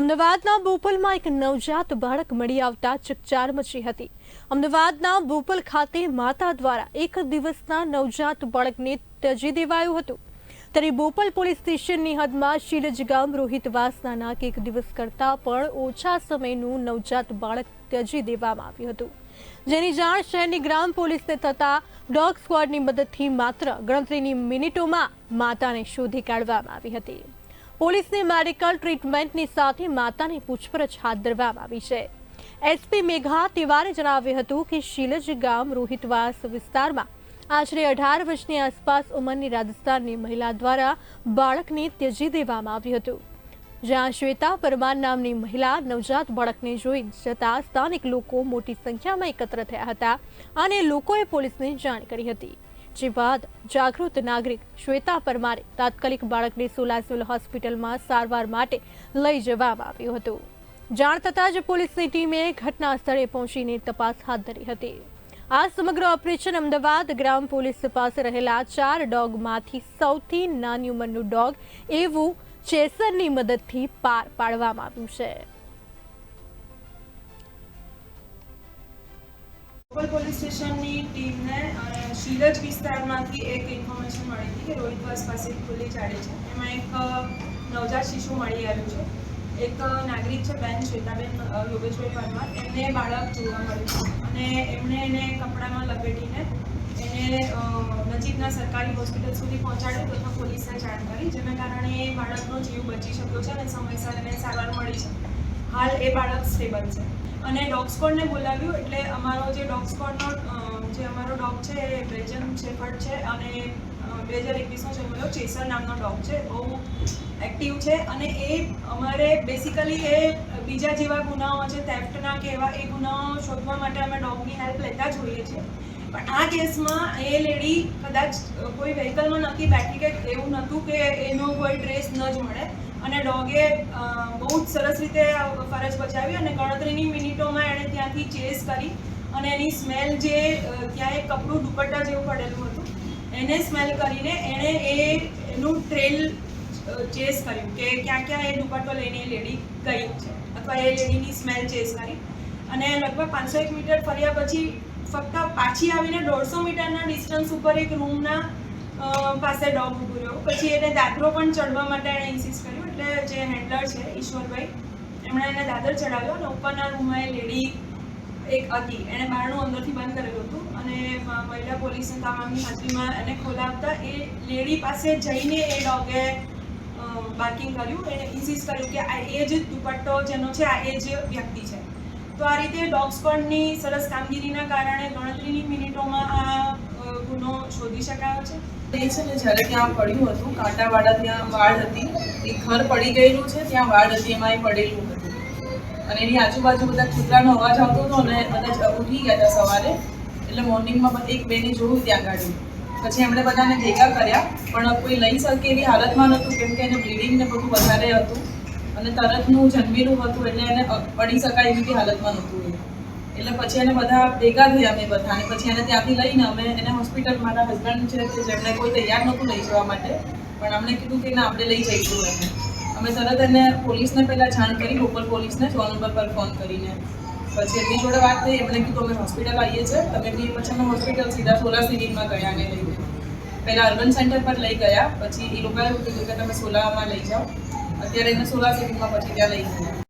અમદાવાદના બોપલમાં એક નવજાત બાળક મળી આવતા ચકચાર મચી હતી. અમદાવાદના બોપલ ખાતે માતા દ્વારા એક દિવસના નવજાત બાળકને ત્યજી દેવાયું હતું. ત્યારે બોપલ પોલીસ સ્ટેશનની હદમાં શીલજ ગામ રોહિતવાસના નાક એક દિવસ કરતાં પણ ઓછા સમયનું નવજાત બાળક ત્યજી દેવામાં આવ્યું હતું. જેની જાણ શહેરની ગ્રામ પોલીસને થતાં ડોગ સ્ક્વોડની મદદથી માત્ર ગણતરીની મિનિટોમાં માતાને શોધી કાઢવામાં આવી હતી. પોલીસની મેડિકલ ટ્રીટમેન્ટની સાથે માતાની પૂછપરછ હાથ ધરવામાં આવી છે. એસપી મેઘા તિવારે જણાવ્યું હતું કે શીલજ ગામ રોહિતવાસ વિસ્તારમાં આશરે અઢાર વર્ષની આસપાસ ઉંમરની રાજસ્થાનની મહિલા દ્વારા બાળકને ત્યજી દેવામાં આવ્યું હતું. જ્યાં શ્વેતા પરમાર નામની મહિલા નવજાત બાળકને જોઈ જતા સ્થાનિક લોકો મોટી સંખ્યામાં એકત્ર થયા હતા અને લોકોએ પોલીસને જાણ કરી હતી. જે બાદ જાગૃત નાગરિક શ્વેતા પરમારે તાત્કાલિક બાળકને સોલા હોસ્પિટલમાં સારવાર માટે લઈ જવામાં આવ્યું હતું. જાણ થતાં જ પોલીસની ટીમે ઘટના સ્થળે પહોંચીને તપાસ હાથ ધરી હતી. આ સમગ્ર ઓપરેશન અમદાવાદ ગ્રામ પોલીસ પાસે રહેલા ચાર ડોગમાંથી સૌથી નાની ઉંમરનું ડોગ એવું ચેસરની મદદથી પાર પાડવામાં આવ્યું છે. લોકલ પોલીસ સ્ટેશનની ટીમને શીલજ વિસ્તારમાંથી એક ઇન્ફોર્મેશન મળી હતી કે રોહિતવાસ પાસે ખુલ્લી ચાળી છે. એમાં એક નવજાત શિશુ મળી આવ્યું છે. એક નાગરિક છે, બેન શ્વેતાબેન યોગેશભાઈ પરમાર. એમને બાળક જોવા મળ્યું છે. અને એમણે એને કપડામાં લપેટીને એને નજીકના સરકારી હોસ્પિટલ સુધી પહોંચાડ્યું તથા પોલીસને જાણ કરી, જેના કારણે એ બાળકનો જીવ બચી શક્યો છે અને સમયસર એને સારવાર મળી છે. હાલ એ બાળક સ્ટેબલ છે. અને ડોગ સ્કોડને બોલાવ્યું એટલે અમારો જે ડોગ સ્કોડનો જે અમારો ડોગ છે એ બેલ્જિયમ શેફર્ડ છે અને બે હજાર એકવીસનો જન્મેલો ચેસર નામનો ડોગ છે, બહુ એક્ટિવ છે અને એ અમારે બેસિકલી એ બીજા જેવા ગુનાઓ છે થેફ્ટના કે એવા, એ ગુનાઓ શોધવા માટે અમે ડોગની હેલ્પ લેતા જ હોઈએ છીએ. પણ આ કેસમાં એ લેડી કદાચ કોઈ વ્હીકલમાં નથી બેઠી કે એવું નહોતું કે એનો કોઈ ડ્રેસ ન જ મળે. અને ડોગે બહુ જ સરસ રીતે ફરજ બજાવી અને ગણતરીની ત્યાંથી કરી અને એની સ્મેલ જે ત્યાં એક કપડું દુપટ્ટા જેવું પડેલું હતું, એને સ્મેલ કરીને એણે એ એનું ટ્રેલ ચેસ કર્યું કે ક્યાં ક્યાં એ દુપટ્ટો લઈને એ લેડી ગઈ છે. અથવા એ લેડીની સ્મેલ ચેસ કરી. અને લગભગ પાંચસો એક મીટર ફર્યા પછી ફક્ત પાછી આવીને દોઢસો મીટરના ડિસ્ટન્સ ઉપર એક રૂમના પાસે ડોગ ઊભો રહ્યો. પછી એને દાદરો પણ ચડવા માટે એણે ઇન્સિસ્ટ કર્યું. એટલે જે હેન્ડલર છે, ઈશ્વરભાઈ, એમણે એને દાદર ચડાવ્યો અને ઉપરના રૂમમાં એ લેડી હતી. એણે બારણું અંદરથી બંધ કરેલું હતું અને મહિલા પોલીસની તમામની હાજરીમાં એને ખોલાવતા એ લેડી પાસે જઈને એ ડોગે બાર્કિંગ કર્યું. એણે ઇન્સિસ્ટ કર્યું કે આ એ જ દુપટ્ટો જેનો છે, આ એ જ વ્યક્તિ છે. તો આ રીતે ડોગ સ્કોડની સરસ કામગીરીના કારણે ગણતરીની મિનિટોમાં આ ગુનો શોધી શકાયો છે. એ છે ને જ્યારે ત્યાં પડ્યું હતું કાંટાવાળા ત્યાં વાડ હતી. એ ઘર પડી ગયેલું છે, ત્યાં વાડ હતી, એમાં એ પડેલું હતું. અને એની આજુબાજુ બધા કૂતરાનો અવાજ આવતો હતો અને બધા ઉઠી ગયા હતા સવારે. એટલે મોર્નિંગમાં એક બેને જોયું ત્યાં ગાડી. પછી એમણે બધાને ભેગા કર્યા, પણ કોઈ લઈ શકે એવી હાલતમાં નહોતું, કેમ કે એને બ્લીડિંગ ને બધું વધારે હતું. અને તરતનું જન્મેલું હતું, એટલે એને પડી શકાય એવી હાલતમાં નહોતું એટલે પછી એને બધા ભેગા થયા અમે બધા, અને પછી એને ત્યાંથી લઈને અમે એને હોસ્પિટલ મારા હસબન્ડ છે, કે જેમને કોઈ તૈયાર નહોતું લઈ જવા માટે, પણ અમને કીધું કે ના, આપણે લઈ જઈશું એને અમે તરત એને પોલીસને પહેલાં જાણ કરી, લોકલ પોલીસને સો નંબર પર ફોન કરીને. પછી એમની જોડે વાત થઈ, એમણે કીધું, અમે હોસ્પિટલ આવીએ છીએ. તમે બી પછી અમે હોસ્પિટલ સીધા સોલા સિવિલમાં ગયા ને લઈને પહેલાં અર્બન સેન્ટર પર લઈ ગયા, પછી એ લોકોએ કીધું કે તમે સોલામાં લઈ જાઓ. અત્યારે એને સોલા સિવિલમાં પછી ત્યાં લઈ ગયા.